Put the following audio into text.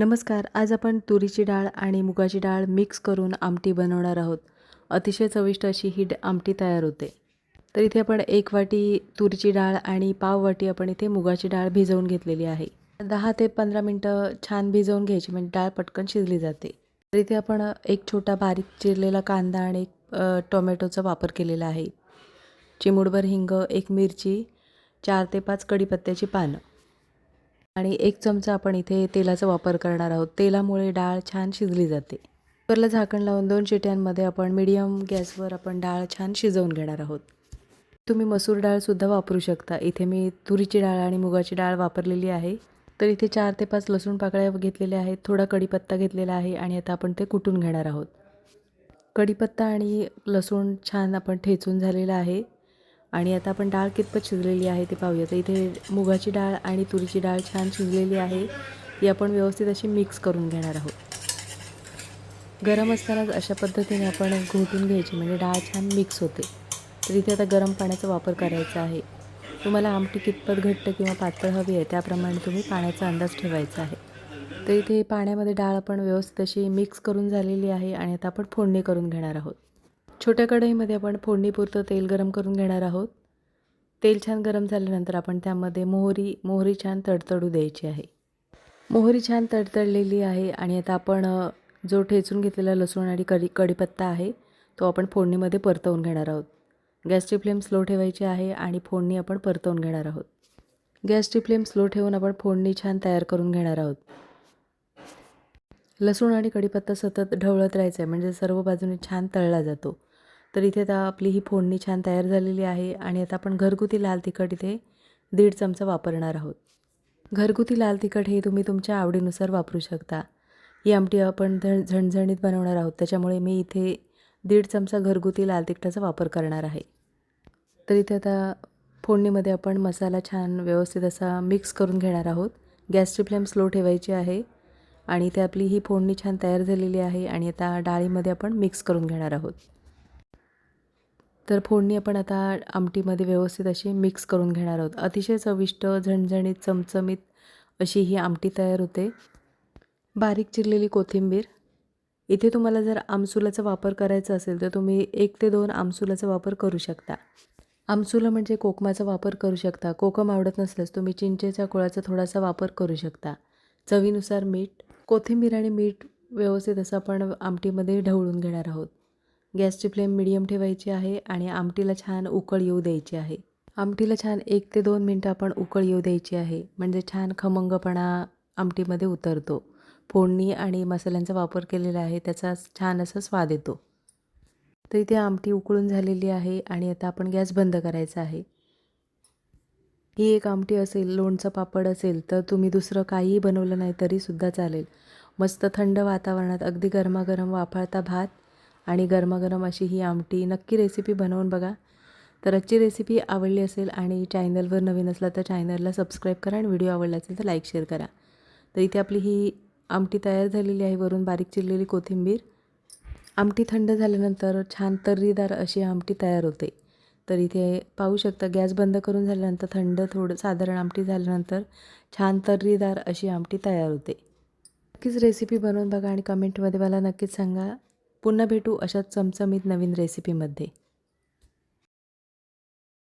नमस्कार आज आपण तुरीची डाळ आणि मुगाची डाळ मिक्स करून आमटी बनवणार आहोत. अतिशय चविष्ट अशी ही आमटी तयार होते. तर इथे आपण एक वाटी तुरीची डाळ आणि पाव वाटी आपण इथे मुगाची डाळ भिजवून घेतलेली आहे. दहा ते पंधरा मिनटं छान भिजवून घ्यायची म्हणजे डाळ पटकन शिजली जाते. तर इथे आपण एक छोटा बारीक चिरलेला कांदा आणि एक टोमॅटोचा वापर केलेला आहे. चिमूडभर हिंग एक मिरची चार ते पाच कढीपत्त्याची पानं. आणि एक चमचा आपण इथे तेलाचा वापर करणार आहोत. तेलामुळे डाळ छान शिजली जाते. कुकरला झाकण लावून दोन शिट्यांमध्ये आपण मीडियम गॅसवर आपण डाळ छान शिजवून घेणार आहोत. तुम्ही मसूर डाळसुद्धा वापरू शकता. इथे मी तुरीची डाळ आणि मुगाची डाळ वापरलेली आहे. तर इथे चार ते पाच लसूण पाकळ्या घेतलेल्या आहेत. थोडा कढीपत्ता घेतलेला आहे आणि आता आपण ते कुटून घेणार आहोत. कढीपत्ता आणि लसूण छान आपण ठेचून झालेला आहे. आणि आता आपण डाळ कितपत शिजलेली आहे ते पाहूया. तर इथे मुगाची डाळ आणि तुरीची डाळ छान शिजलेली आहे. ही आपण व्यवस्थित अशी मिक्स करून घेणार आहोत. गरम असतानाच अशा पद्धतीने आपण घोटून घ्यायची म्हणजे डाळ छान मिक्स होते. तर इथे आता गरम पाण्याचा वापर करायचा आहे. तुम्हाला आमटी कितपत घट्ट किंवा पातळ हवी आहे त्याप्रमाणे तुम्ही पाण्याचा अंदाज ठेवायचा आहे. तर इथे पाण्यामध्ये डाळ आपण व्यवस्थित अशी मिक्स करून झालेली आहे आणि आता आपण फोडणी करून घेणार आहोत. छोट्या कढईमध्ये आपण फोडणीपुरतं तेल गरम करून घेणार आहोत. तेल छान गरम झाल्यानंतर आपण त्यामध्ये मोहरी मोहरी छान तडतडू द्यायची आहे. मोहरी छान तडतडलेली आहे आणि आता आपण जो ठेचून घेतलेला लसूण आणि कढी कढीपत्ता आहे तो आपण फोडणीमध्ये परतवून घेणार आहोत. गॅसची फ्लेम स्लो ठेवायची आहे आणि फोडणी आपण परतवून घेणार आहोत. गॅसची फ्लेम स्लो ठेवून आपण फोडणी छान तयार करून घेणार आहोत. लसूण आणि कढीपत्ता सतत ढवळत राहायचं आहे म्हणजे सर्व बाजूने छान तळला जातो. तर इथे आता आपली ही फोडणी छान तयार झालेली आहे आणि आता आपण घरगुती लाल तिखट इथे दीड चमचा वापरणार आहोत. घरगुती लाल तिखट हे तुम्ही तुमच्या आवडीनुसार वापरू शकता. ही आमटी आपण झण झणझणीत बनवणार आहोत. त्याच्यामुळे मी इथे दीड चमचा घरगुती लाल तिखटाचा वापर करणार आहे. तर इथे आता फोडणीमध्ये आपण मसाला छान व्यवस्थित असा मिक्स करून घेणार आहोत. गॅसची फ्लेम स्लो ठेवायची आहे आणि इथे आपली ही फोडणी छान तयार झालेली आहे आणि आता डाळीमध्ये आपण मिक्स करून घेणार आहोत. तर फोडणी आपण आता आमटीमध्ये व्यवस्थित अशी मिक्स करून घेणार आहोत. अतिशय चविष्ट झणझणीत चमचमीत अशी ही आमटी तयार होते. बारीक चिरलेली कोथिंबीर. इथे तुम्हाला जर आमसुलाचा वापर करायचा असेल तर तुम्ही एक ते दोन आमसुलाचा वापर करू शकता. आमसुलं म्हणजे कोकमाचा वापर करू शकता. कोकम आवडत नसल्यास तुम्ही चिंचेच्या कुळाचा थोडासा वापर करू शकता. चवीनुसार मीठ कोथिंबीर आणि मीठ व्यवस्थित असं आपण आमटीमध्ये ढवळून घेणार आहोत. गॅसची फ्लेम मिडियम ठेवायची आहे आणि आमटीला छान उकळ येऊ द्यायची आहे. आमटीला छान एक ते दोन मिनटं आपण उकळ येऊ द्यायची आहे. म्हणजे छान खमंगपणा आमटीमध्ये उतरतो. फोडणी आणि मसाल्यांचा वापर केलेला आहे त्याचा छान असा स्वाद येतो. तर इथे आमटी उकळून झालेली आहे आणि आता आपण गॅस बंद करायचा आहे. ही एक आमटी असेल लोणचं पापड असेल तर तुम्ही दुसरं काहीही बनवलं नाही तरीसुद्धा चालेल. मस्त थंड वातावरणात अगदी गरमागरम वाफाळता भात आणि गरमागरम अशी ही आमटी नक्की रेसिपी बनवून बघा. तर आजची रेसिपी आवडली असेल आणि चॅनलवर नवीन असला तर चॅनलला सबस्क्राईब करा आणि व्हिडिओ आवडला असेल तर लाईक शेअर करा. तर इथे आपली ही आमटी तयार झालेली आहे. वरून बारीक चिरलेली कोथिंबीर. आमटी थंड झाल्यानंतर छान तर्रीदार अशी आमटी तयार होते. तर इथे पाहू शकता गॅस बंद करून झाल्यानंतर थंड थोडं साधारण आमटी झाल्यानंतर छान तर्रीदार अशी आमटी तयार होते. नक्कीच रेसिपी बनवून बघा आणि कमेंटमध्ये मला नक्कीच सांगा. पुन्हा भेटू अशाच चमचमीत नवीन रेसिपीमध्ये